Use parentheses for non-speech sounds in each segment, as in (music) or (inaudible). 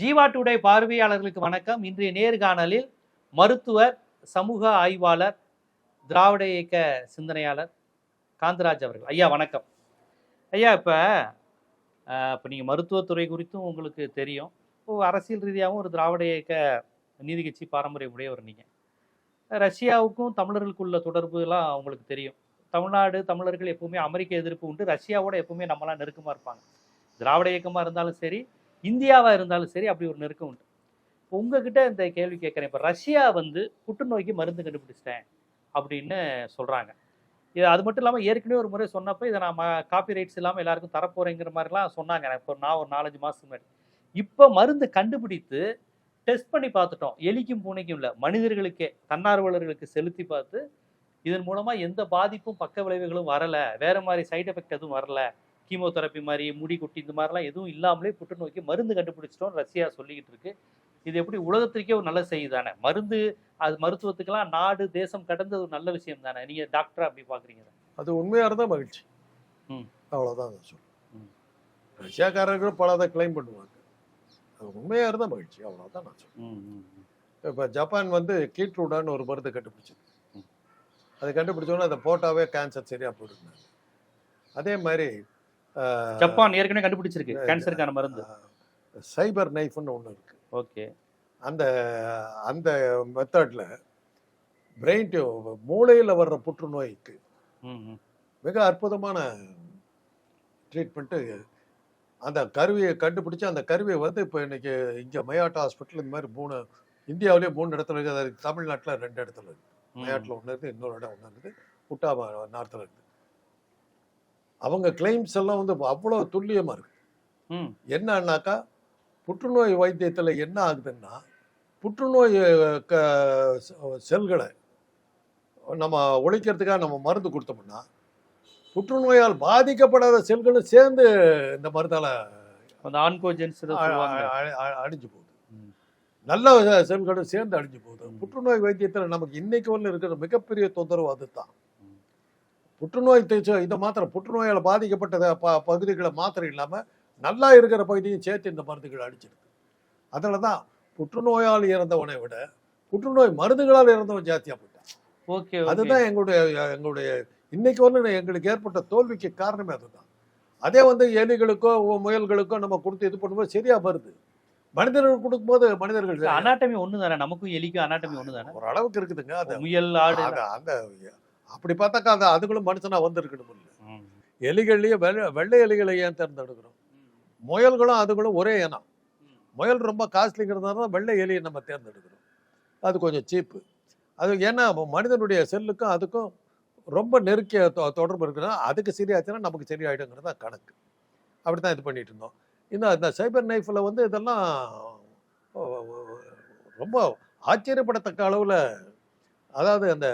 Jeeva today பார்வையாளர்களுக்கு வணக்கம். இன்றைய நேர்காணலில் மருத்துவர் சமூக ஆய்வாளர் திராவிட இயக்க சிந்தனையாளர் காந்தராஜ் அவர்கள். ஐயா வணக்கம். ஐயா இப்போ இப்போ நீங்கள் மருத்துவத்துறை குறித்தும் உங்களுக்கு தெரியும். இப்போ அரசியல் ரீதியாகவும் ஒரு திராவிட இயக்க நீதி கட்சி பாரம்பரியம் உடையவர் நீங்கள் ரஷ்யாவுக்கும் தமிழர்களுக்குள்ள தொடர்புலாம் உங்களுக்கு தெரியும். தமிழ்நாடு தமிழர்கள் எப்பவுமே அமெரிக்க எதிர்ப்பு உண்டு. ரஷ்யாவோட எப்பவுமே நம்மளாம் நெருக்கமாக இருப்பாங்க. திராவிட இயக்கமாக இருந்தாலும் சரி இந்தியாவாக இருந்தாலும் சரி அப்படி ஒரு நெருக்கம் உண்டு. இப்போ உங்ககிட்ட இந்த கேள்வி கேட்குறேன். இப்போ ரஷ்யா வந்து புற்றுநோய்க்கு மருந்து கண்டுபிடிச்சிட்டேன் அப்படின்னு சொல்கிறாங்க இது அது மட்டும் இல்லாமல் ஏற்கனவே ஒரு முறை சொன்னப்போ இதை நான் காப்பி ரைட்ஸ் இல்லாமல் எல்லாருக்கும் தரப்போகிறேங்கிற மாதிரிலாம் சொன்னாங்க. எனக்கு இப்போ நான் ஒரு நாலஞ்சு மாதத்துக்கு முன்னாடி. இப்போ மருந்து கண்டுபிடித்து டெஸ்ட் பண்ணி பார்த்துட்டோம். எலிக்கும் பூனைக்கும் இல்லை மனிதர்களுக்கே தன்னார்வலர்களுக்கு செலுத்தி பார்த்து இதன் மூலமாக எந்த பாதிப்பும் பக்க விளைவுகளும் வரலை. வேறு மாதிரி சைட் எஃபெக்ட் எதுவும் வரல. கீமோதெரப்பி மாதிரி முடி குட்டி இந்த மாதிரிலாம் எதுவும் இல்லாமலே புற்றுநோய்க்கு மருந்து கண்டுபிடிச்சிட்டோம் ரஷ்யா சொல்லிக்கிட்டு இருக்கு. இது எப்படி உலகத்திற்கே ஒரு நல்ல செய்தி தானே? மருந்து அது மருத்துவத்துக்கெல்லாம் நாடு தேசம் கடந்தது ஒரு நல்ல விஷயம் தானே? நீங்க டாக்டரா அப்படி பாக்குறீங்க. அது உண்மையாக இருந்தால் மகிழ்ச்சி. ம். அவ்வளோதான் ம். ரஷ்யாக்காரர்களும் பல அதை கிளைம் பண்ணுவாங்க. அது உண்மையாக இருந்தால் மகிழ்ச்சி. அவ்வளோதான் நான் சொல்லுவேன். இப்போ ஜப்பான் வந்து கீட்ரூடான்னு ஒரு மருந்து கண்டுபிடிச்சது. அது கண்டுபிடிச்சோன்னே அதை போட்டாவே கேன்சர் சரியாக போட்டுருந்தாங்க அதே மாதிரி ஜப்பான் ஏற்கனவே கண்டுபிடிச்சிருக்கு கேன்சருக்கான மருந்து. சைபர் நைஃப்னு ஒன்று இருக்கு. ஓகே. அந்த அந்த மெத்தடில் பிரெயின் மூளையில் வர்ற புற்றுநோய்க்கு மிக அற்புதமான ட்ரீட்மெண்ட்டு அந்த கருவியை கண்டுபிடிச்சு அந்த கருவியை வந்து இப்போ இன்னைக்கு இங்கே மயாட்டா ஹாஸ்பிட்டல் இந்த மாதிரி மூணு இந்தியாவிலே மூணு இடத்துல இருக்குது. அது தமிழ்நாட்டில் ரெண்டு இடத்துல இருக்குது. மயாட்டில் ஒன்று இருக்குது இன்னொரு இடம் ஒன்று இருக்குது. புட்டா நார்த்தில் இருக்குது அவங்க கிளைம்ஸ் எல்லாம் வந்து அவ்வளோ துல்லியமாக இருக்குது ம் என்னன்னாக்கா புற்றுநோய் வைத்தியத்தில் என்ன ஆகுதுன்னா புற்றுநோய் க- செல்களை நம்ம ஒழிக்கிறதுக்காக நம்ம மருந்து கொடுத்தோம்னா புற்றுநோயால் பாதிக்கப்படாத செல்களும் சேர்ந்து இந்த மருந்தால அந்த ஆன்கோஜென்ஸ் அழிஞ்சு போகுது. நல்ல செல்களும் சேர்ந்து அழிஞ்சு போகுது. புற்றுநோய் வைத்தியத்தில் நமக்கு இன்னைக்கு வரல இருக்கிற மிகப்பெரிய தொந்தரவு அதுதான். புற்றுநோய் தேய்ச்ச இதை மாத்திரம் புற்றுநோயால் பாதிக்கப்பட்ட ப பகுதிகளை மாத்திரம் இல்லாமல் நல்லா இருக்கிற பகுதியும் சேர்த்து இந்த மருந்துகள் அடிச்சிடுது அதனால தான் புற்றுநோயால் இறந்தவனை விட புற்றுநோய் மருந்துகளால் இறந்தவன் ஜாஸ்தியாக போயிட்டான். ஓகே அதுதான் எங்களுடைய எங்களுடைய இன்னைக்கு வந்து எங்களுக்கு ஏற்பட்ட தோல்விக்கு காரணமே அதுதான். அதே வந்து எலிகளுக்கோ முயல்களுக்கோ நம்ம கொடுத்து இது பண்ணும்போது சரியா வருது. மனிதர்கள் கொடுக்கும்போது மனிதர்கள் அனாட்டமி ஒண்ணு தானே நமக்கும் எலிக்கும் அனாட்டமி ஒண்ணு தானே ஒரு அளவுக்கு இருக்குதுங்க. அது முயல் ஆடு அந்த அப்படி பார்த்தாக்கா அது அதுகளும் மனுஷனா வந்திருக்கணும். எலிகள்லயே வெள்ளை வெள்ளை எலிகளை ஏன் தேர்ந்தெடுக்கிறோம்? முயல்களும் அதுகளும் ஒரே இனம். முயல் ரொம்ப காஸ்ட்லிங்கிறதுனால தான் வெள்ளை எலியை நம்ம தேர்ந்தெடுக்கிறோம். அது கொஞ்சம் சீப்பு. அது ஏன்னா மனிதனுடைய செல்லுக்கும் அதுக்கும் ரொம்ப நெருக்கிய தொடர்பு இருக்குன்னா அதுக்கு சரியாச்சுன்னா நமக்கு சரியாயிடுங்கிறது தான் கணக்கு. அப்படி தான் இது பண்ணிட்டு இருந்தோம் இந்த இந்த சைபர் நைஃபில் வந்து இதெல்லாம் ரொம்ப ஆச்சரியப்படத்தக்க அளவில் அதாவது அந்த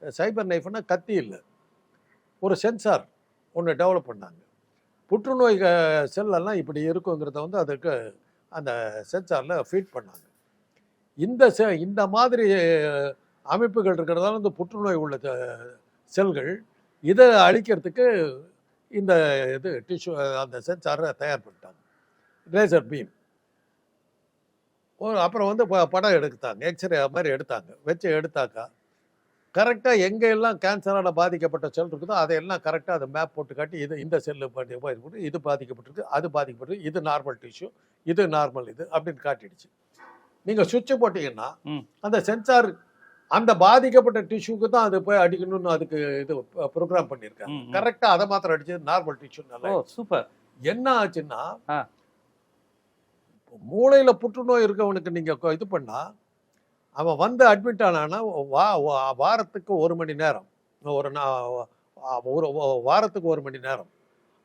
சைபர் நைஃப்னா கத்தி இல்லை. ஒரு சென்சார் ஒன்று டெவலப் பண்ணாங்க. புற்றுநோய் செல்லெல்லாம் இப்படி இருக்குங்கிறத வந்து அதுக்கு அந்த சென்சாரில் ஃபீட் பண்ணாங்க. இந்த செ இந்த மாதிரி அமைப்புகள் இருக்கிறதால இந்த புற்றுநோய் உள்ள செல்கள் இதை அழிக்கிறதுக்கு இந்த இது டிஷ்யூ அந்த சென்சாரை தயார் பண்ணிட்டாங்க. லேசர் பீம் ஒரு அப்புறம் வந்து ப- படம் எடுத்தாங்க. எக்ஸ்ரே மாதிரி எடுத்தாங்க. வச்சு எடுத்தாக்கா கரெக்டாக எங்கெல்லாம் கேன்சரால் பாதிக்கப்பட்ட செல் இருக்குதோ அதையெல்லாம் கரெக்டாக அதை மேப் போட்டு காட்டி இது இந்த செல்லு போட்டு இது பாதிக்கப்பட்டிருக்கு அது பாதிக்கப்பட்டிருக்கு இது நார்மல் டிஷ்யூ இது நார்மல் இது அப்படின்னு காட்டிடுச்சு நீங்கள் சுவிட்சு போட்டீங்கன்னா. அந்த சென்சார் அந்த பாதிக்கப்பட்ட டிஷ்யூக்கு தான் அது போய் அடிக்கணும்னு அதுக்கு இது ப்ரோக்ராம் பண்ணியிருக்காங்க ம். கரெக்டாக அதை மாத்திரம் அடிச்சு நார்மல் டிஷ்யூ நல்லா சூப்பர் என்ன ஆச்சுன்னா. மூளையில புற்றுநோய் இருக்கவனுக்கு நீங்க கொ- இது பண்ணா அவன் வந்து அட்மிட் ஆனான்னா வா வாரத்துக்கு ஒரு மணி நேரம். ஒரு நா- ஒரு வாரத்துக்கு ஒரு மணி நேரம்.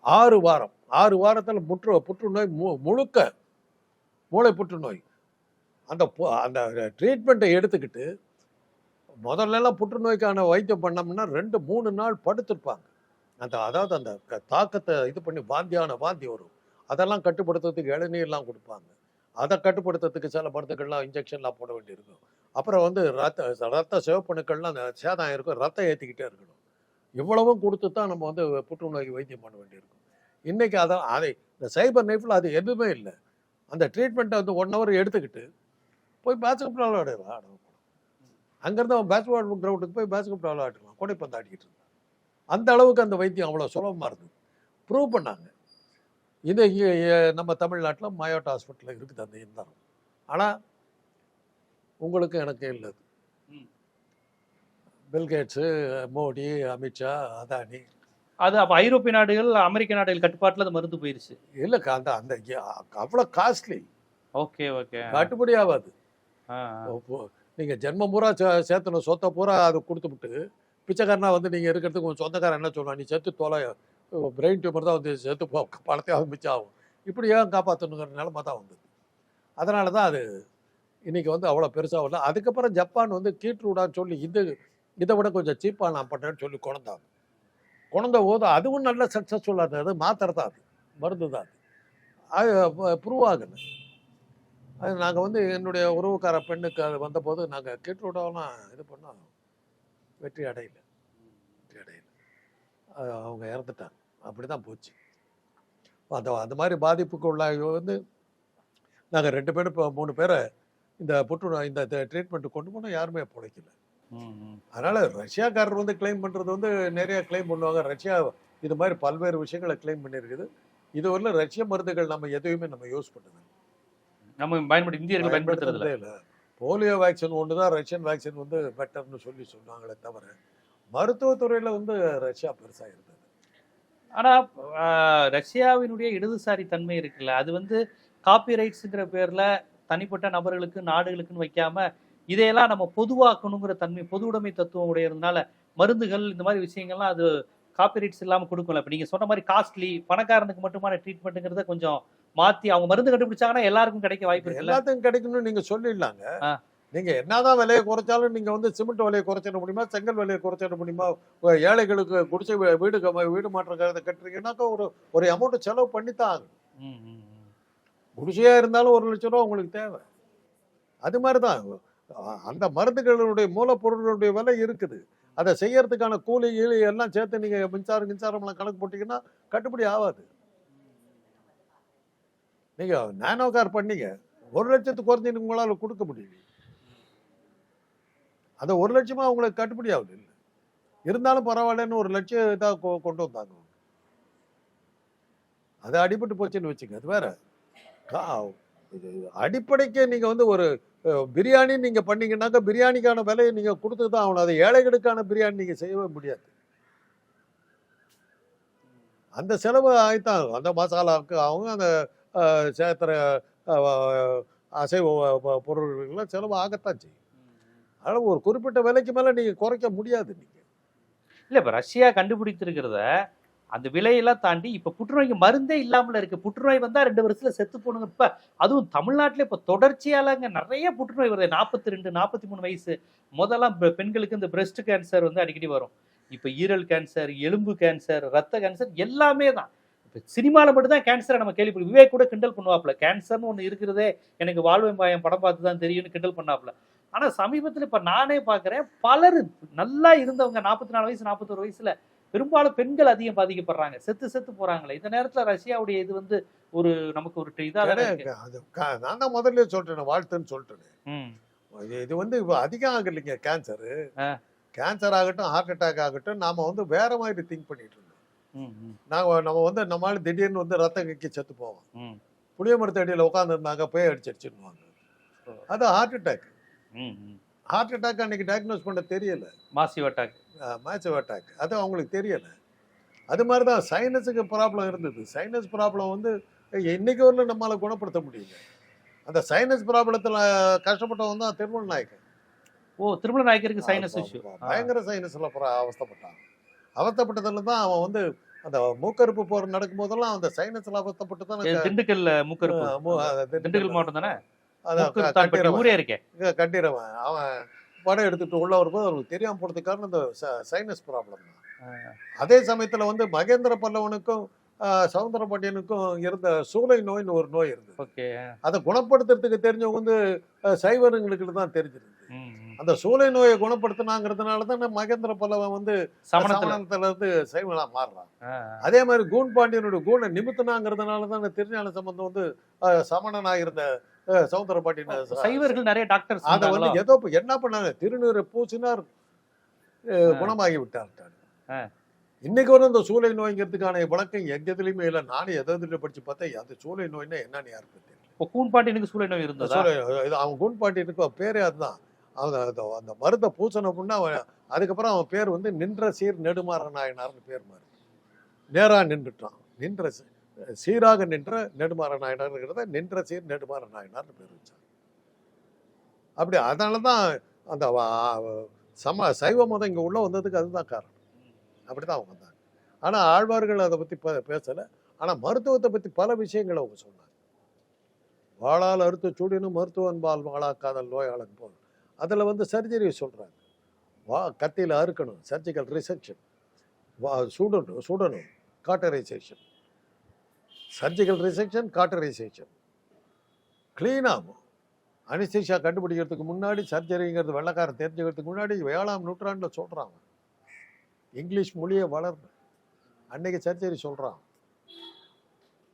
ஆறு வாரம். ஆறு வாரத்தில் புற்று புற்றுநோய் மு- முழுக்க மூளை புற்றுநோய். அந்த அந்த ட்ரீட்மெண்ட்டை எடுத்துக்கிட்டு முதல்லலாம் புற்றுநோய்க்கான வைத்தியம் பண்ணோம்னா ரெண்டு மூணு நாள் படுத்திருப்பாங்க. அந்த அதாவது அந்த க- தாக்கத்தை இது பண்ணி வாந்தியான வாந்தி வரும். அதெல்லாம் கட்டுப்படுத்துறதுக்கு இளநீர்லாம் கொடுப்பாங்க. அதை கட்டுப்படுத்துறதுக்கு சில மருந்துகள்லாம் இன்ஜெக்ஷன்லாம் போட வேண்டியிருக்கும். அப்புறம் வந்து ரத்த ரத்த சிவப்பணுக்கள்லாம் அந்த சேதம் இருக்கும் ரத்தம் ஏற்றிக்கிட்டே இருக்கணும். இவ்வளவும் கொடுத்து தான் நம்ம வந்து புற்றுநோய்க்கு வைத்தியம் பண்ண வேண்டியிருக்கும். இன்றைக்கி அதான் அதை இந்த சைபர் நைஃபில் அது எதுவுமே இல்லை. அந்த ட்ரீட்மெண்ட்டை வந்து ஒன் ஹவர் எடுத்துக்கிட்டு போய் பேஸ்கெட் பால் விளையாடலாம் அங்கேருந்து அவன் பேஸ்கெட் கிரவுண்டுக்கு போய் பேஸ்கெட் பால் விளையாடலாம் கூடைப்பந்து ஆடிக்கிட்டு இருந்தான். அந்த அளவுக்கு அந்த வைத்தியம் அவ்வளோ சுலபமாக இருந்தது. ப்ரூவ் பண்ணாங்க. இது நம்ம தமிழ்நாட்டில் மயோட்டா ஹாஸ்பிட்டலில் இருக்குது அந்த இயந்திரம். ஆனால் உங்களுக்கு எனக்கு இல்லை. Bill Gates Modi Amit Shah Adani. அது அப்ப ஐரோப்பிய நாடுகள் அமெரிக்க நாடுகள் கட்டுப்பாட்டுல அது மருந்து போயிருச்சு. இல்லைக்கா அந்த அந்த அவ்வளோ காஸ்ட்லி ஓகே ஓகே. கட்டுப்படி ஆகாது. நீங்கள் ஜென்மம் பூரா சே- சேர்த்தணும் சொத்தை பூரா அது கொடுத்துவிட்டு பிச்சைக்காரனா வந்து நீங்கள் இருக்கிறதுக்கு உன் சொந்தக்காரன் என்ன சொல்லுவான்? நீ செத்து தொலை பிரெயின் டியூமர் தான் வந்து செத்து போ பணத்தையாவது மிச்சம் ஆகும். இப்படி ஏன் காப்பாற்றணுங்கிற நிலமை தான் வந்தது. அதனால தான் அது இன்றைக்கி வந்து அவ்வளோ பெருசாக வரல. அதுக்கப்புறம் ஜப்பான் வந்து கீட்ரூடான்னு சொல்லி இது இதை விட கொஞ்சம் சீப்பாக நான் பண்ணேன்னு சொல்லி கொண்டாங்க குழந்த போது அதுவும் நல்ல சக்ஸஸ்ஃபுல்லாக இருந்தது. அது மாத்திரை தான் அது. மருந்து தான் அது. அது ப்ரூவ் ஆகுது அது நாங்கள் வந்து என்னுடைய உறவுக்கார பெண்ணுக்கு அது வந்தபோது நாங்கள் கீட்ரூடாவெல்லாம் இது பண்ணோம் வெற்றி அடையலை. வெற்றி அடையில. அது அவங்க இறந்துட்டாங்க. அப்படி தான் போச்சு. அந்த அந்த மாதிரி பாதிப்புக்கு உள்ளாக வந்து நாங்கள் ரெண்டு பேரும் இப்போ மூணு பேரை இந்த புற்றுநோய் இந்த ட்ரீட்மெண்ட் கொண்டு போனால் யாருமே பிழைக்கல அதனால ரஷ்யாக்காரர் வந்து கிளைம் பண்றது வந்து நிறைய கிளைம் பண்ணுவாங்க. ரஷ்யா இது மாதிரி பல்வேறு விஷயங்களை கிளைம் பண்ணியிருக்குது. இதுவரையிலும் ரஷ்ய மருந்துகள் நம்ம எதையுமே நம்ம யூஸ் பண்ணுது நம்ம பயன்படுத்தி இந்தியர்கள் பயன்படுத்துறது இல்ல. போலியோ வேக்சின் ஒன்று தான் ரஷ்யன் வேக்சின் வந்து பெட்டர்னு சொல்லி சொன்னாங்களே தவிர மருத்துவத்துறையில வந்து ரஷ்யா பெருசா இருந்தது. ஆனா ஆஹ், ரஷ்யாவினுடைய இடதுசாரி தன்மை இருக்குல்ல. அது வந்து காப்பிரைட்ஸுங்கிற பேர்ல தனிப்பட்ட நபர்களுக்கு நாடுகளுக்குன்னு வைக்காம இதையெல்லாம் நம்ம பொதுவாக்கணுங்கிற தன்மை பொது உடைமை தத்துவம் உடையதுனால மருந்துகள் இந்த மாதிரி விஷயங்கள்லாம் அது காப்பிரைட்ஸ் இல்லாம கொடுக்கல. இப்ப நீங்க சொன்ன மாதிரி காஸ்ட்லி பணக்காரனுக்கு மட்டுமான ட்ரீட்மெண்ட்டுங்கிறத கொஞ்சம் மாத்தி அவங்க மருந்து கண்டுபிடிச்சாங்கன்னா எல்லாருக்கும் கிடைக்க வாய்ப்பு இருக்குல்ல? எல்லாத்துக்கும் கிடைக்கணும்னு நீங்க சொல்லிடலாங்க. ஆ. நீங்க என்னதான் விலையை குறைச்சாலும் நீங்க வந்து சிமெண்ட் விலையை குறைச்சிட முடியுமா? செங்கல் விலையை குறைச்சிட முடியுமா? ஏழைகளுக்கு குடிசை வீ- வீடு வீடு மாற்றங்கிறத கட்டுறீங்கன்னாக்கா ஒரு ஒரு அமௌண்ட் செலவு பண்ணித்தான் ஆகணும். ம், குடிசையாக இருந்தாலும் ஒரு லட்சம் ரூபா உங்களுக்கு தேவை. அது மாதிரி தான் அந்த மருந்துகளுடைய மூலப்பொருளுடைய விலை இருக்குது. அதை செய்யறதுக்கான கூலி கீழி எல்லாம் சேர்த்து நீங்கள் மின்சாரம் மின்சாரம்லாம் கணக்கு போட்டிங்கன்னா கட்டுப்படி ஆகாது. நீங்கள் நானோ கார் பண்ணீங்க. ஒரு லட்சத்துக்கு குறைஞ்சு உங்களால் கொடுக்க முடியும் அது ஒரு லட்சமாக உங்களுக்கு கட்டுப்படி ஆகுது இல்லை இருந்தாலும் பரவாயில்லன்னு ஒரு லட்சம் இதாக கொ- கொண்டு வந்தாங்க. அது அடிபட்டு போச்சுன்னு வச்சுங்க. அது வேற. அடிப்படைக்கு நீங்கள் வந்து ஒரு பிரியாணி நீங்கள் பண்ணீங்கன்னாக்கா பிரியாணிக்கான விலையை நீங்கள் கொடுத்து தான் ஆகணும். அதை ஏழைகளுக்கான பிரியாணி நீங்கள் செய்யவே முடியாது. அந்த செலவு ஆகித்தான் ஆகும். அந்த மசாலாவுக்கு ஆகும் அந்த சேத்திர சேர்த்துற அசைவ பொருள்கள்லாம் செலவு ஆகத்தான் செய்யும். அதனால் ஒரு குறிப்பிட்ட விலைக்கு மேலே நீங்கள் குறைக்க முடியாது நீங்கள் இல்லை இப்போ ரஷ்யா கண்டுபிடித்திருக்கிறத அந்த விலையெல்லாம் தாண்டி இப்ப புற்றுநோய்க்கு மருந்தே இல்லாமல் இருக்கு. புற்றுநோய் வந்தா ரெண்டு வருஷத்துல செத்து போகணுங்க இப்ப அதுவும் தமிழ்நாட்டில் இப்ப தொடர்ச்சியாலங்க நிறைய புற்றுநோய் வருது. நாற்பத்தி ரெண்டு நாற்பத்தி மூணு வயசு. முதலாம் பெண்களுக்கு இந்த பிரஸ்ட் கேன்சர் வந்து அடிக்கடி வரும். இப்ப ஈரல் கேன்சர் எலும்பு கேன்சர் ரத்த கேன்சர் எல்லாமே தான். இப்ப சினிமால மட்டும்தான் கேன்சரை நம்ம கேள்விப்படும் விவேக் கூட கிண்டல் பண்ணுவாப்ல கேன்சர்னு ஒண்ணு இருக்கிறதே எனக்கு வாழ்வை மாயம் படம் பார்த்து தான் தெரியும்னு கிண்டல் பண்ணாப்ல ஆனா சமீபத்துல இப்ப நானே பாக்குறேன் பலர் நல்லா இருந்தவங்க நாற்பத்தி நாலு வயசு நாற்பத்தொரு வயசுல பெரும்பாலும் பெண்கள் அதிகம் பாதிக்கப்படுறாங்க. செத்து செத்து போறாங்களே. இந்த நேரத்துல ரஷ்யாவுடைய இது வந்து ஒரு நமக்கு ஒரு இதா தானே இருக்கு. அது க- நான் தான் முதல்ல சொல்லிட்டேன் வாழ்த்துன்னு சொல்லிட்டேன் ம், இது- வந்து அதிகம் ஆகலைங்க கேன்சர். கேன்சர் ஆகட்டும் ஹார்ட் அட்டாக் ஆகட்டும் நாம வந்து வேற மாதிரி திங்க் பண்ணிட்டு இருந்தோம். நாங்க நம்ம வந்து நம்மளால திடீர்னு வந்து ரத்த கக்கி செத்து போவோம். புளிய மரத்தடியில் உட்காந்துருந்தாங்க போய் அடிச்சிருச்சுன்னுவாங்க அது ஹார்ட் அட்டாக். ஹார்ட் அட்டாக் அன்னைக்கு டயக்னோஸ் பண்ண தெரியல. மாசிவ் அட்டாக் மேட்சவ் அட்டாக் அது அவங்களுக்கு தெரியல. அது மாதிரி தான் சைனஸுக்கு ப்ராப்ளம் இருந்தது. சைனஸ் ப்ராப்ளம் வந்து இன்னைக்கு வரல நம்மளால குணப்படுத்த முடியல. அந்த சைனஸ் ப்ராப்ளத்தில் கஷ்டப்பட்டவன் தான் திருமண நாயக்கன் ஓ திருமல நாயக்கருக்கு சைனஸ் இஷ்யூ பயங்கர சைனஸ்ல அவஸ்தப்பட்டான். அவஸ்தப்பட்டதுல தான் அவன் வந்து அந்த மூக்கறுப்பு போர் நடக்கும் போதெல்லாம் அந்த சைனஸ்ல அவஸ்தப்பட்டு தான் திண்டுக்கல் மூக்கருப்பு திண்டுக்கல் மாவட்டம் தானே? இருக்கே. கட்டிடுறவன் அவன் படம் எடுத்துட்டு உள்ள வரும்போது அவருக்கு தெரியாம போறதுக்கு காரணம் இந்த சைனஸ் ப்ராப்ளம் தான். அதே சமயத்துல வந்து மகேந்திர பல்லவனுக்கும் ஆஹ், சவுந்தர பாண்டியனுக்கும் இருந்த சூளை நோய்னு ஒரு நோய் இருந்தது. ஓகே. அதை குணப்படுத்துறதுக்கு தெரிஞ்சவங்க வந்து சைவருங்களுக்கு தான் ம். அந்த சூளை நோயை குணப்படுத்தினாங்கிறதுனால தான் மகேந்திர பல்லவன் வந்து சமணத்துல. இருந்து சைவனா மாறுறான். ஆ, அதே மாதிரி கூன் பாண்டியனுடைய கூனை நிமித்தனாங்கிறதுனால தான் திருஞான சம்பந்தம் வந்து அஹ், சமணனா இருந்த சௌந்தர பாண்டியன் சைவர்கள் நிறைய டாக்டர்ஸ் அதை வந்து ஏதோ என்ன பண்ணாங்க? திருநீரை பூசினார் குணமாகி விட்டார். இன்னைக்கு வந்து அந்த சூளை நோய்ங்கிறதுக்கான விளக்கம் எங்க எதுலயுமே இல்லை. நானும் எதை எதுல படிச்சு பார்த்தேன். அந்த சூளை நோய்னா என்னன்னு யாருக்கு தெரியல. இப்போ கூன்பாண்டியனுக்கு சூளை நோய் இருந்ததா? அவன் அவன் பேரே அதுதான். அவன் அந்த மருந்தை பூசன அப்படின்னா அவன் அதுக்கப்புறம் அவன் பேர் வந்து நின்ற சீர் நெடுமாற நாயனார்னு பேர் மாறி. நேரா நின்றுட்டான். நின்ற சீராக நின்ற நெடுமாற நாயனார்ங்கிறத நின்ற சீர் நெடுமாற நாயனார்னு பேர் வச்சாங்க. அப்படி அதனால தான் அந்த சம சைவ மதம் இங்கே உள்ளே வந்ததுக்கு அதுதான் காரணம். அப்படி தான் அவங்க வந்தாங்க. ஆனால் ஆழ்வார்கள் அதை பற்றி பேசலை. ஆனால் மருத்துவத்தை பற்றி பல விஷயங்களை அவங்க சொன்னாங்க. வாழால் அறுத்து சூடினும் மருத்துவன் பால் வாழாக்காதல் நோயாளன் போல். அதில் வந்து சர்ஜரி சொல்கிறாங்க வா கத்தியில் அறுக்கணும். சர்ஜிக்கல் ரிசெக்ஷன் வா சுடணும் சுடணும். காட்டரைசேஷன் சர்ஜிக்கல் ரிசெக்ஷன் ரிசெப்ஷன் க்ளீனாக அனிஸ்தீஷா கண்டுபிடிக்கிறதுக்கு முன்னாடி சர்ஜரிங்கிறது வெள்ளக்காரன் தெரிஞ்சுக்கிறதுக்கு முன்னாடி ஏழாம் நூற்றாண்டில் சொல்கிறாங்க இங்கிலீஷ் மொழியை வளர்ந்து அன்னைக்கு சர்ஜரி சொல்கிறான்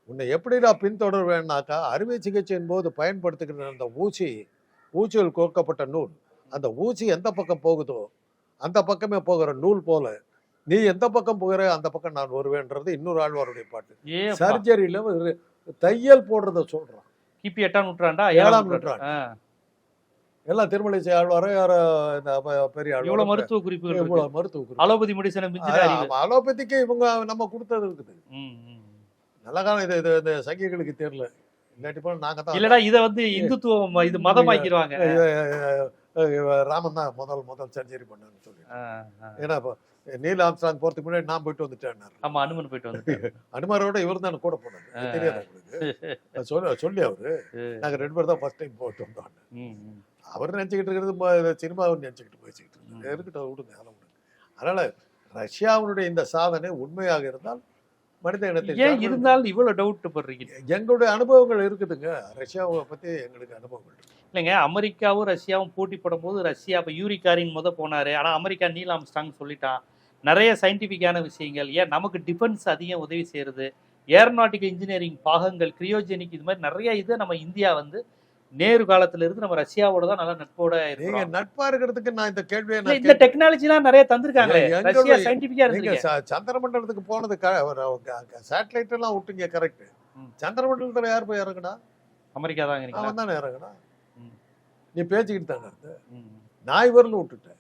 உன்னை எப்படிடா பின்தொடர்வேன்னாக்கா அறுவை சிகிச்சையின் போது பயன்படுத்துகிற அந்த ஊசி ஊசியில் கோர்க்கப்பட்ட நூல். அந்த ஊசி எந்த பக்கம் போகுதோ அந்த பக்கமே போகிற நூல் போல நீ எந்த பக்கம் போகிற அந்த பக்கம் நான் வருவேன்றது இன்னொரு ஆழ்வாருடைய பாட்டு சர்ஜரியில தையல் போடுறத சொல்றான் கிபி எட்டாம் நூற்றாண்டா ஏழாம் நூற்றாண்டு. எல்லாம் திருமலை ஆழ்வாரோ யாரோ இந்த பெரிய ஆழ்வாரோ மருத்துவ குறிப்புகள் இருக்கு. இவ்வளவு மருத்துவ குறிப்பு. அலோபதி மெடிசனை அலோபதிக்கு இவங்க நம்ம கொடுத்தது இருக்குது. நல்ல காலம் இது இது இந்த சங்கிகளுக்கு தெரியல இல்லாட்டி போல நாங்க தான் இல்லடா இத வந்து இந்துத்துவம் இது மதமாக்கிடுவாங்க ராமன் தான் முதல் முதல் சர்ஜரி பண்ணான்னு சொல்லி. ஏன்னா நீல் ஆம்ஸ்ட்ராங் போறதுக்கு முன்னாடி நான் போயிட்டு வந்துட்டேன் ஆமா அனுமன் போயிட்டு வந்து (laughs) அனுமாரோட இவர் தான் கூட போனாரு. அது தெரியாது அது சொல்ல சொல்லி அவரு. நாங்க ரெண்டு பேரும் தான் ஃபர்ஸ்ட் டைம் போயிட்டு வந்தோம். அவர் நினச்சிக்கிட்டு இருக்கிறது சினிமாவை நினச்சிக்கிட்டு பேசிக்கிட்டு இருக்காரு. இருக்கட்டும் விடுங்க அதெல்லாம் விடுங்க. அதனால ரஷ்யாவினுடைய இந்த சாதனை உண்மையாக இருந்தால் மனித இனத்தை ஏன் இருந்தாலும் இவ்வளவு டவுட் படுறீங்க? எங்களுடைய அனுபவங்கள் இருக்குதுங்க. ரஷ்யாவை பத்தி எங்களுக்கு அனுபவங்கள் இருக்கு. இல்லைங்க அமெரிக்காவும் ரஷ்யாவும் போட்டி போடும்போது ரஷ்யா இப்போ யூரிகாரின் முத போனாரு. ஆனா அமெரிக்கா நீல் ஆம்ஸ்டாங் சொல்லிட்டான். நிறைய சயின்டிஃபிக்கான விஷயங்கள். ஏன்? நமக்கு டிஃபென்ஸ் அதிகம் உதவி செய்யறது. ஏரோநாட்டிக்கல் இன்ஜினியரிங் பாகங்கள் கிரியோஜெனிக் இது மாதிரி நிறைய இது நம்ம இந்தியா வந்து நேரு காலத்துல இருந்து நம்ம ரஷ்யாவோட தான் நல்லா நட்போட நீங்க நட்பா இருக்கிறதுக்கு நான் இந்த கேள்வியை இந்த டெக்னாலஜிலாம் நிறைய தந்திருக்காங்களே. ரஷ்யா சயின்டிஃபிக்கா நீங்க இருந்திருக்கேன் ச- சந்திர மண்டலத்துக்கு போனது சேட்டலைட் எல்லாம் விட்டுங்க கரெக்ட் ம். சந்திர மண்டலத்துல யார் போய் இறங்குனா? அமெரிக்கா தான் அவன் தானே இறங்குனா. நீ பேச்சுக்கிட்டு தானே நாய் வரல விட்டுட்டேன்.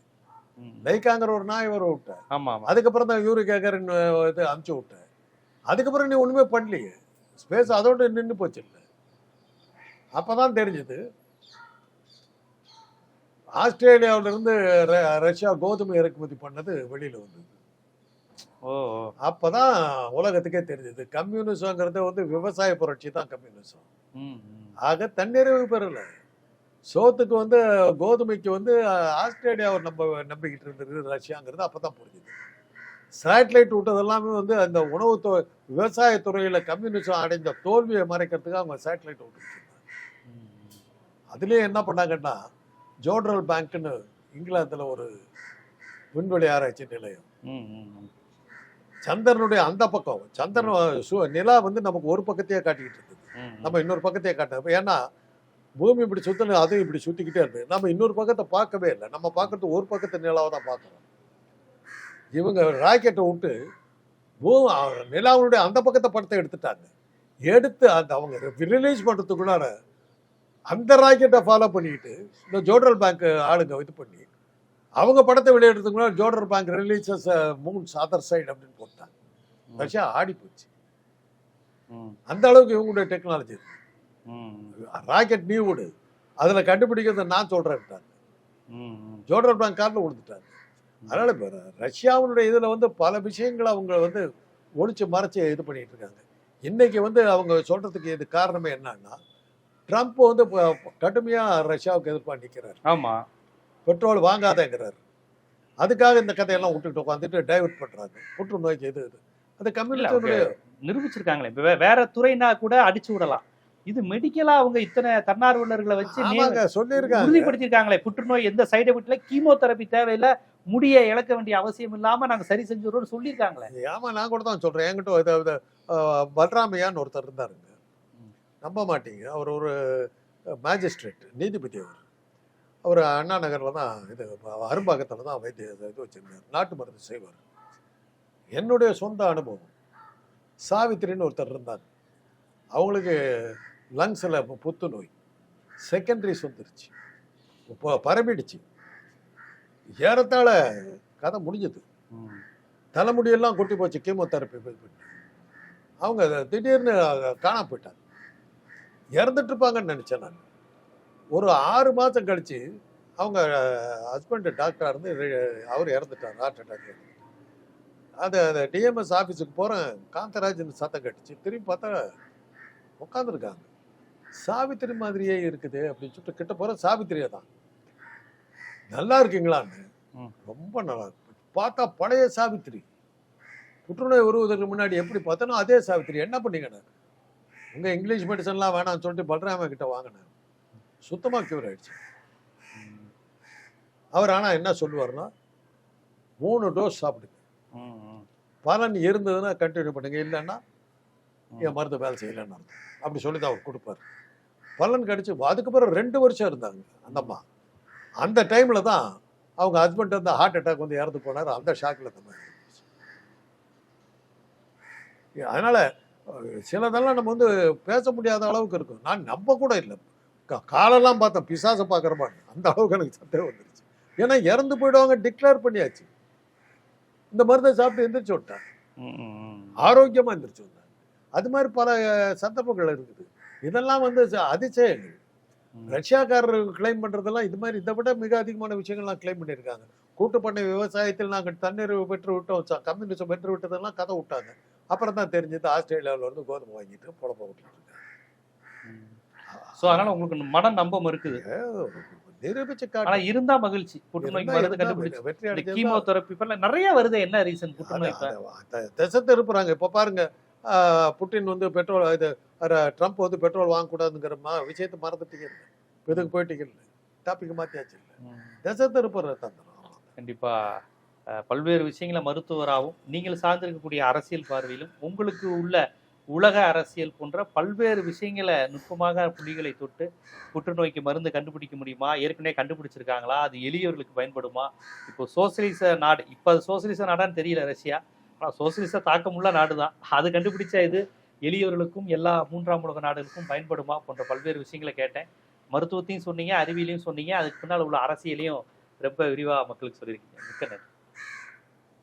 லைக்காங்கிற ஒரு நாய் வர விட்டேன் ஆமா அதுக்கப்புறம் தான் யூரி கேக்கர்னு இது அமுச்சு விட்டேன் அதுக்கப்புறம் நீ ஒண்ணுமே பண்ணலையே. ஸ்பேஸ் அதோட நின்று போச்சு இல்லை. அப்பதான் தெரிஞ்சது. ஆஸ்திரேலியாவுல இருந்து ர- ரஷ்யா கோதுமை இறக்குமதி பண்ணது வெளியில வந்தது. ஓ. அப்பதான் உலகத்துக்கே தெரிஞ்சது. கம்யூனிசம்ங்கிறது வந்து விவசாய புரட்சி தான் கம்யூனிசம். ஆக தன்னிறைவு பெறல. சோத்துக்கு வந்து கோதுமைக்கு வந்து அஹ், ஆஸ்திரேலியாவை நம்ப நம்பிக்கிட்டு இருந்தது ரஷ்யாங்கிறது அப்பதான் புரிஞ்சுது. சேட்டலைட் விட்டது எல்லாமே வந்து அந்த உணவு தொ விவசாயத்துறையில கம்யூனிசம் அடைந்த தோல்வியை மறைக்கிறதுக்கு அவங்க சேட்டலைட் ம், அதுலயே என்ன பண்ணாங்கன்னா ஜோட்ரல் பேங்க்னு இங்கிலாந்துல ஒரு விண்வெளி ஆராய்ச்சி நிலையம். சந்திரனுடைய அந்த பக்கம் சந்திரன் நிலா வந்து நமக்கு ஒரு பக்கத்தையே காட்டிக்கிட்டு இருந்தது. நம்ம இன்னொரு பக்கத்தையே காட்டணும். ஏன்னா பூமி இப்படி சுத்தணும் அதுவும் இப்படி சுத்திக்கிட்டே இருந்தது நம்ம இன்னொரு பக்கத்தை பார்க்கவே இல்லை. நம்ம பார்க்கறது ஒரு பக்கத்து நிலாவை தான் பார்க்குறோம். இவங்க ராக்கெட்டை விட்டு பூ நிலாவுடைய அந்த பக்கத்தை படத்தை எடுத்துட்டாங்க. எடுத்து அந்த அவங்க ரிலீஸ் பண்ணுறதுக்குள்ளார அந்த ராக்கெட்டை ஃபாலோ பண்ணிக்கிட்டு இந்த ஜோட்ரல் பேங்க் ஆளுங்க இது பண்ணி அவங்க படத்தை வெளியிடுறதுக்குள்ள Jodrell bank releases moon's other side அப்படின்னு போட்டாங்க. ரஷ்யா ஆடி போச்சு அந்த அளவுக்கு இவங்களுடைய டெக்னாலஜி இருக்கு. ராக்கெட் நீ விடு. அதில் கண்டுபிடிக்கிறத நான் சொல்கிறேன்ட்டாங்க. ஜோட்ரல் பேங்க் காரில் கொடுத்துட்டாங்க. அதனால் இப்போ ரஷ்யாவினுடைய இதில் வந்து பல விஷயங்களை அவங்க வந்து ஒளிச்சு மறைச்சு இது பண்ணிட்டு இருக்காங்க. இன்னைக்கு வந்து அவங்க சொல்கிறதுக்கு இது காரணமே என்னன்னா ட்ரம்ப் வந்து கடுமையாக ரஷ்யாவுக்கு எதிர்ப்பாக நிற்கிறார் ஆமா. பெட்ரோல் வாங்காதேங்கிறார். அதுக்காக இந்த கதையெல்லாம் விட்டுட்டு உட்காந்துட்டு டைவர்ட் பண்ணுறாங்க புற்றுநோய்க்கு இது இது அது கம்யூனிஸ்டுடைய நிரூபிச்சிருக்காங்களே. இப்ப வேற துறைனா கூட அடிச்சு விடலாம். இது மெடிக்கலா அவங்க இத்தனை தன்னார்வலர்களை வச்சு உறுதிப்படுத்திருக்காங்களே புற்றுநோய் எந்த சைடு எஃபெக்ட்ல கீமோதெரபி தேவையில்ல. முடிய இழக்க வேண்டிய அவசியம் இல்லாம நாங்க சரி செஞ்சுறோம்னு சொல்லியிருக்காங்களே. ஆமா நான் கூட தான் சொல்றேன். என்கிட்ட பல்ராமையான்னு ஒருத்தர் இருந்தாருங்க. நம்ப மாட்டீங்க. அவர் ஒரு மேஜிஸ்ட்ரேட் நீதிபதி அவர். அவர் அண்ணா நகரில் தான் இது அரும்பாக்கத்தில் தான் வைத்திய இது வச்சிருந்தார். நாட்டு மருந்து செய்வார். என்னுடைய சொந்த அனுபவம். சாவித்திரின்னு ஒருத்தர் இருந்தார். அவங்களுக்கு லங்ஸில் புத்துநோய் செகண்டரிஸ் வந்துருச்சு இப்போ பரவிடுச்சு ஏறத்தாழ கதை முடிஞ்சது. தலைமுடியெல்லாம் கொட்டி போச்சு கீமோதெரப்பி பண்ணி. அவங்க திடீர்னு காணாம போயிட்டாங்க. இறந்துட்டுருப்பாங்கன்னு நினச்சேன் நான். ஒரு ஆறு மாதம் கழித்து அவங்க ஹஸ்பண்ட் டாக்டராக இருந்து அவர் இறந்துட்டார் ஹார்ட் அட்டாக் அது அந்த டிஎம்எஸ் ஆஃபீஸுக்கு போகிறேன் காந்தராஜன் சத்தம் கட்டுச்சு. திரும்பி பார்த்தா உட்காந்துருக்காங்க சாவித்திரி மாதிரியே இருக்குது அப்படின்னு சொல்லிட்டு கிட்ட போகிற சாவித்திரியே தான். நல்லா இருக்கீங்களான்னு. ரொம்ப நல்லா இருக்கு. பார்த்தா பழைய சாவித்திரி. புற்றுநோய் வருவதற்கு முன்னாடி எப்படி பார்த்தனோ அதே சாவித்திரி. என்ன பண்ணீங்கன்னு? உங்க இங்கிலீஷ் மெடிசன்லாம் வேணாம்னு சொல்லிட்டு பல்ராம கிட்ட வாங்கினேன். சுத்தமா கியூர் ஆயிடுச்சு. அவர் ஆனா என்ன சொல்லுவாருன்னா மூணு டோஸ் சாப்பிடுங்க. பலன் இருந்ததுன்னா கண்டினியூ பண்ணுங்க. இல்லைன்னா என் மருந்து வேலை செய்யலைன்னு அர்த்தம். அப்படி சொல்லி தான் அவர் கொடுப்பாரு. பலன் கிடைச்சு அதுக்கு பிறகு ரெண்டு வருஷம் இருந்தாங்க அந்த அம்மா. அந்த டைம்ல தான் அவங்க ஹஸ்பண்ட் வந்து ஹார்ட் அட்டாக் வந்து இறந்து போனார். அந்த மாதிரி இருந்துச்சு. அதனால சிலதெல்லாம் நம்ம வந்து பேச முடியாத அளவுக்கு இருக்கும். நான் நம்ப கூட இல்லை. காலெல்லாம் பார்த்தேன் பிசாசை பார்க்குற மாதிரி. அந்த அளவுக்கு எனக்கு சந்தேகம் வந்துருச்சு. ஏன்னா இறந்து போயிடுவாங்க டிக்ளேர் பண்ணியாச்சு. இந்த மருந்தை சாப்பிட்டு எந்திரிச்சு விட்டான் ஆரோக்கியமா எந்திரிச்சு வந்தாங்க. அது மாதிரி பல சந்தர்ப்பங்கள் இருக்குது. இதெல்லாம் வந்து அதிசயங்கள். ரஷ்யாக்காரர் கிளைம் பண்றதெல்லாம் இது மாதிரி இதை விட மிக அதிகமான விஷயங்கள்லாம் கிளைம் பண்ணியிருக்காங்க. கூட்டு பண்ணை விவசாயத்தில் நாங்கள் தண்ணீர் பெற்று விட்டோம். கம்யூனிசம் பெற்று விட்டதெல்லாம் கதை விட்டாங்க. அப்புறம் தான் தெரிஞ்சது ஆஸ்திரேலியாவில் வந்து கோதுமை வாங்கிட்டு புலப்ப விட்டுட்டு இருக்காங்க. சோ அதனால உங்களுக்கு மன நம்பம் இருக்குது. நிரூபிச்சு ஆனா இருந்தா மகிழ்ச்சி. புற்றுநோய்க்கு மருந்து கண்டுபிடிச்சு. வெற்றி இந்த அடைஞ்சது கீமோதெரப்பி நிறைய வருது என்ன ரீசன் புற்றுநோய் திசை திருப்புறாங்க. இப்போ பாருங்க புட்டின் வந்து பெட்ரோல் இது ட்ரம்ப் வந்து பெட்ரோல் வாங்கக்கூடாதுங்கிற மா விஷயத்தை மறந்துட்டீங்க. இப்ப இதுக்கு போயிட்டீங்க? டாபிக் மாத்தியாச்சு இல்லை. திசை திருப்புற தந்திரம் கண்டிப்பா. அஹ், பல்வேறு விஷயங்களை மருத்துவராகவும் நீங்கள் சார்ந்திருக்கக்கூடிய அரசியல் பார்வையிலும் உங்களுக்கு உள்ள உலக அரசியல் போன்ற பல்வேறு விஷயங்களை நுட்பமாக புள்ளிகளை தொட்டு புற்றுநோய்க்கு மருந்து கண்டுபிடிக்க முடியுமா? ஏற்கனவே கண்டுபிடிச்சிருக்காங்களா? அது எளியவர்களுக்கு பயன்படுமா? இப்போ சோசியலிச நாடு இப்போ அது சோசியலிச நாடான்னு தெரியல ரஷ்யா. ஆனால் சோசியலிச தாக்கமுள்ள நாடு தான் அது கண்டுபிடிச்ச இது எளியவர்களுக்கும் எல்லா மூன்றாம் உலக நாடுகளுக்கும் பயன்படுமா போன்ற பல்வேறு விஷயங்களை கேட்டேன். மருத்துவத்தையும் சொன்னீங்க அறிவியலையும் சொன்னீங்க. அதுக்கு பின்னால் உள்ள அரசியலையும் ரொம்ப விரிவாக மக்களுக்கு சொல்லியிருக்கீங்க. மிக்க நன்றி.